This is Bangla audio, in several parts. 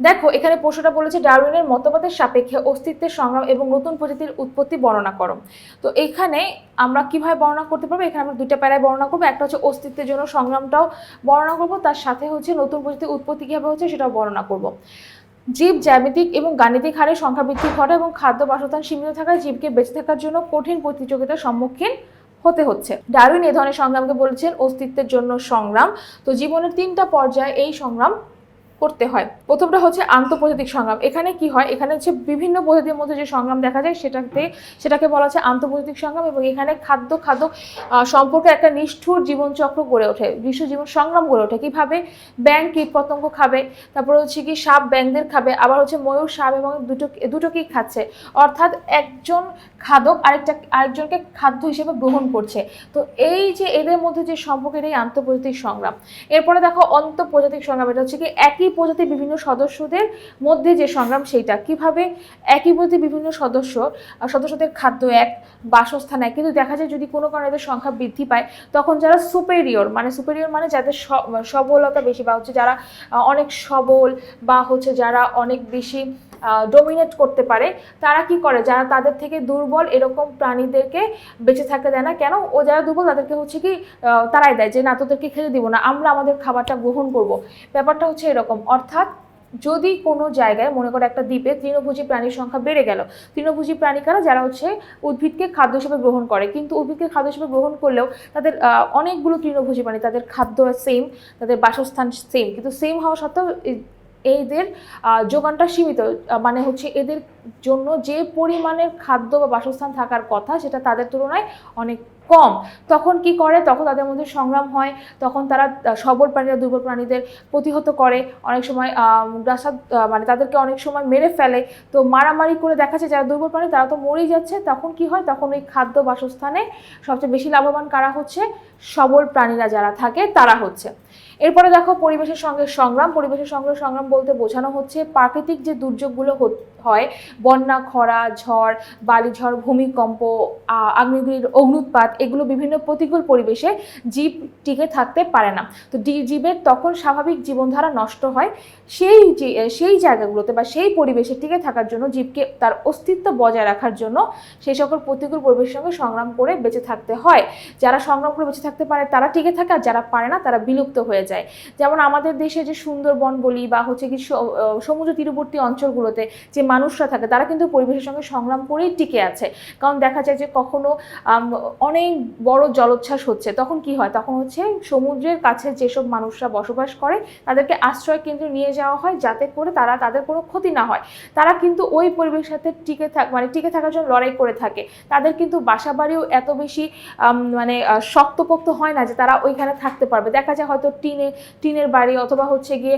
দেখো, এখানে প্রশ্নটা বলেছে ডারউইনের মতবাদের সাপেক্ষে অস্তিত্বের সংগ্রাম এবং নতুন প্রজাতির উৎপত্তি বর্ণনা করো। তো এখানে আমরা কীভাবে বর্ণনা করতে পারব? এখানে আমরা দুইটা প্যারায় বর্ণনা করব। একটা হচ্ছে অস্তিত্বের জন্য সংগ্রামটাও বর্ণনা করব, তার সাথে হচ্ছে নতুন প্রজাতির উৎপত্তি কীভাবে হচ্ছে সেটাও বর্ণনা করব। জীব, জ্যামিতিক এবং গাণিতিক হারে সংখ্যা বৃদ্ধি ঘটে এবং খাদ্য বাসস্থান সীমিত থাকায় জীবকে বেঁচে থাকার জন্য কঠিন প্রতিযোগিতার সম্মুখীন হতে হচ্ছে। ডারউইন এ ধরনের সংগ্রামকে বলেছেন অস্তিত্বের জন্য সংগ্রাম। তো জীবনের তিনটা পর্যায়ে এই সংগ্রাম করতে হয়। প্রথমটা হচ্ছে আন্তঃপ্রজাতিক সংগ্রাম। এখানে কি হয়? এখানে হচ্ছে বিভিন্ন প্রজাতির মধ্যে যে সংগ্রাম দেখা যায়, সেটাতে সেটাকে বলা হচ্ছে আন্তঃপ্রজাতিক সংগ্রাম এবং এখানে খাদ্য খাদ্য সম্পর্কে একটা নিষ্ঠুর জীবনচক্র গড়ে ওঠে বিশ্ব জীবন সংগ্রাম গড়ে ওঠে। কীভাবে? ব্যাং কীট পতঙ্গ খাবে, তারপরে হচ্ছে কি সাপ ব্যাংদের খাবে, আবার হচ্ছে ময়ূর, সাপ এবং দুটো, দুটোকেই খাচ্ছে। অর্থাৎ একজন খাদক আরেকটা, আরেকজনকে খাদ্য হিসেবে গ্রহণ করছে। তো এই যে এদের মধ্যে যে সম্পর্কের এই আন্তঃপ্রজাতিক সংগ্রাম, এরপরে দেখো অন্তঃপ্রজাতিক সংগ্রাম, এটা হচ্ছে কি একই প্রজাতির বিভিন্ন সদস্যদের মধ্যে যে সংগ্রাম সেইটা। কীভাবে একই প্রজাতির বিভিন্ন সদস্য সদস্যদের খাদ্য এক, বাসস্থান এক, কিন্তু দেখা যায় যদি কোনো কারণে এদের সংখ্যা বৃদ্ধি পায়, তখন যারা সুপেরিয়র মানে সুপেরিয়র মানে যাদের সবলতা বেশি বা হচ্ছে যারা অনেক সবল বা হচ্ছে যারা অনেক বেশি ডোমিনেট করতে পারে, তারা কি করে? যারা তাদের থেকে দুর্বল এরকম প্রাণীদেরকে বেঁচে থাকতে দেয় না। কেন? ও যারা দুর্বল তাদেরকে হচ্ছে কি তারাই দেয় যে, না, তোদেরকে খেতে দিব না, আমরা আমাদের খাবারটা গ্রহণ করব। ব্যাপারটা হচ্ছে এরকম। অর্থাৎ যদি কোনো জায়গায়, মনে করো একটা দ্বীপে তৃণভোজী প্রাণীর সংখ্যা বেড়ে গেল, তৃণভোজী প্রাণী কারা যারা হচ্ছে উদ্ভিদকে খাদ্য হিসেবে গ্রহণ করে, কিন্তু উদ্ভিদকে খাদ্য হিসেবে গ্রহণ করলেও তাদের অনেকগুলো তৃণভোজী প্রাণী, তাদের খাদ্য সেম তাদের বাসস্থান সেম কিন্তু সেম হওয়া সত্ত্বেও এদের যোগানটা সীমিত মানে হচ্ছে এদের জন্য যে পরিমাণের খাদ্য বা বাসস্থান থাকার কথা সেটা তাদের তুলনায় অনেক কম। তখন কি করে? তখন তাদের মধ্যে সংগ্রাম হয়, তখন তারা সবল প্রাণীরা, দুর্বল প্রাণীদের প্রতিহত করে, অনেক সময় গ্রাসাদ মানে তাদেরকে অনেক সময় মেরে ফেলে। তো মারামারি করে দেখা যায়, যারা দুর্বল প্রাণী তারা তো মরেই যাচ্ছে। তখন কি হয়? তখন ওই খাদ্য বাসস্থানে সবচেয়ে বেশি লাভবান কারা হচ্ছে? সবল প্রাণীরা যারা থাকে, তারা হচ্ছে। এরপরে দেখো, পরিবেশের সঙ্গে সংগ্রাম। পরিবেশের সঙ্গে সংগ্রাম বলতে বোঝানো হচ্ছে, প্রাকৃতিক যে দুর্যোগগুলো হয় বন্যা, খরা, ঝড় বালিঝড় ভূমিকম্প, আ- আগ্নেয়গিরির অগ্নুৎপাত এগুলো বিভিন্ন প্রতিকূল পরিবেশে জীব টিকে থাকতে পারে না। তো জীবের তখন স্বাভাবিক জীবনধারা নষ্ট হয়, সেই সেই জায়গাগুলোতে বা সেই পরিবেশে টিকে থাকার জন্য জীবকে তার অস্তিত্ব বজায় রাখার জন্য সেই সকল প্রতিকূল পরিবেশের সঙ্গে সংগ্রাম করে বেঁচে থাকতে হয়। যারা সংগ্রাম করে বেঁচে থাকতে পারে, তারা টিকে থাকে আর যারা পারে না, তারা বিলুপ্ত হয়ে যায়। যেমন আমাদের দেশে যে সুন্দরবন বলি বা হচ্ছে কি সমুদ্র তীরবর্তী অঞ্চলগুলোতে যে মানুষরা থাকে, তারা কিন্তু পরিবেশের সঙ্গে সংগ্রাম করেই টিকে আছে। কারণ দেখা যায় যে কখনো অনেক বড় জলোচ্ছ্বাস হচ্ছে, তখন কি হয়? তখন হচ্ছে সমুদ্রের কাছে যেসব মানুষরা বসবাস করে, তাদেরকে আশ্রয় কেন্দ্রে নিয়ে যাওয়া হয়, যাতে করে তারা তাদের কোনো ক্ষতি না হয়। তারা কিন্তু ওই পরিবেশের সাথে টিকে থাক মানে টিকে থাকার জন্য লড়াই করে থাকে। তাদের কিন্তু বাসা বাড়িও এত বেশি মানে শক্তপোক্ত হয় না যে তারা ওইখানে থাকতে পারবে। দেখা যায় হয়তো টিনে, টিনের বাড়ি অথবা হচ্ছে গিয়ে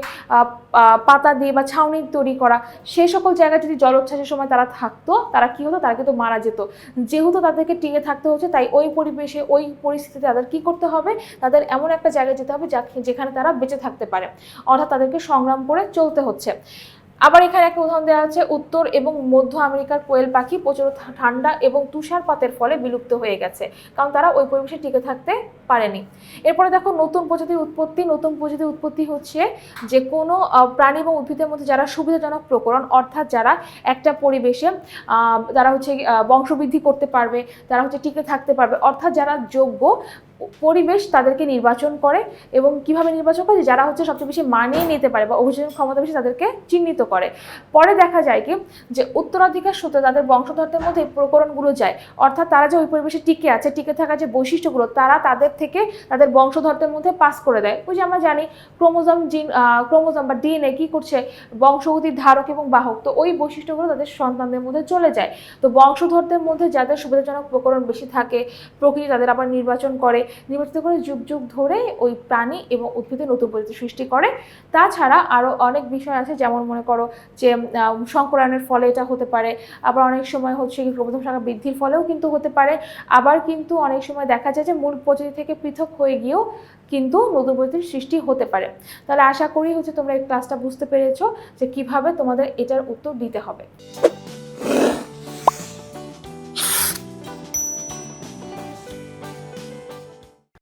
পাতা দিয়ে বা ছাউনি তৈরি করা সেই সকল জায়গায় যদি জলোচ্ছ্বাসের সময় তারা থাকতো, তারা কি হতো? তারা কিন্তু মারা যেত। যেহেতু তাদেরকে টিকে থাকতে হচ্ছে, তাই ওই পরিবেশে, ওই পরিস্থিতিতে তাদের কি করতে হবে? তাদের এমন একটা জায়গায় যেতে হবে যেখানে তারা বেঁচে থাকতে পারে। অর্থাৎ তাদেরকে সংগ্রাম করে চলতে হচ্ছে। আবার এখানে একটা উদাহরণ দেওয়া আছে, উত্তর এবং মধ্য আমেরিকার কোয়েল পাখি প্রচুর ঠান্ডা এবং তুষারপাতের ফলে বিলুপ্ত হয়ে গেছে, কারণ তারা ওই পরিবেশে টিকে থাকতে পারেনি। এরপরে দেখো, নতুন প্রজাতির উৎপত্তি, নতুন প্রজাতির উৎপত্তি হচ্ছে যে কোনো প্রাণী এবং উদ্ভিদের মধ্যে যারা সুবিধাজনক প্রকরণ, অর্থাৎ যারা একটা পরিবেশে তারা হচ্ছে বংশবৃদ্ধি করতে পারবে, তারা হচ্ছে টিকে থাকতে পারবে, অর্থাৎ যারা যোগ্য পরিবেশ তাদেরকে নির্বাচন করে এবং কীভাবে নির্বাচন করে যারা হচ্ছে সবচেয়ে বেশি মানিয়ে নিতে পারে বা অভিযোজন ক্ষমতা বেশি তাদেরকে চিহ্নিত করে। পরে দেখা যায় কি, যে উত্তরাধিকার সূত্রে তাদের বংশধরদের মধ্যে প্রকরণগুলো যায়। অর্থাৎ তারা যে ওই পরিবেশে টিকে আছে, টিকে থাকা যে বৈশিষ্ট্যগুলো, তারা তাদের থেকে তাদের বংশধরদের মধ্যে পাস করে দেয়। ওই যে আমরা জানি, ক্রোমোজম জিন ক্রোমোজম বা ডিএনএ কী করছে? বংশগতির ধারক এবং বাহক। তো ওই বৈশিষ্ট্যগুলো তাদের সন্তানদের মধ্যে চলে যায়। তো বংশধরদের মধ্যে যাদের সুবিধাজনক প্রকরণ বেশি থাকে, প্রকৃতি তাদের আবার নির্বাচন করে নির্বাচিত করে যুগ যুগ ধরে ওই প্রাণী এবং উদ্ভিদের নতুন প্রজাতি সৃষ্টি করে। তাছাড়া আরও অনেক বিষয় আছে, যেমন মনে করো যে সংকরায়নের ফলে এটা হতে পারে। আবার অনেক সময় হচ্ছে ক্রোমোজোম সংখ্যা বৃদ্ধির ফলেও কিন্তু হতে পারে। আবার কিন্তু অনেক সময় দেখা যায় যে, মূল প্রজাতি থেকে পৃথক হয়ে গিয়েও কিন্তু নতুন প্রজাতির সৃষ্টি হতে পারে। তাহলে আশা করি হচ্ছে তোমরা এই ক্লাসটা বুঝতে পেরেছ যে কীভাবে তোমাদের এটার উত্তর দিতে হবে।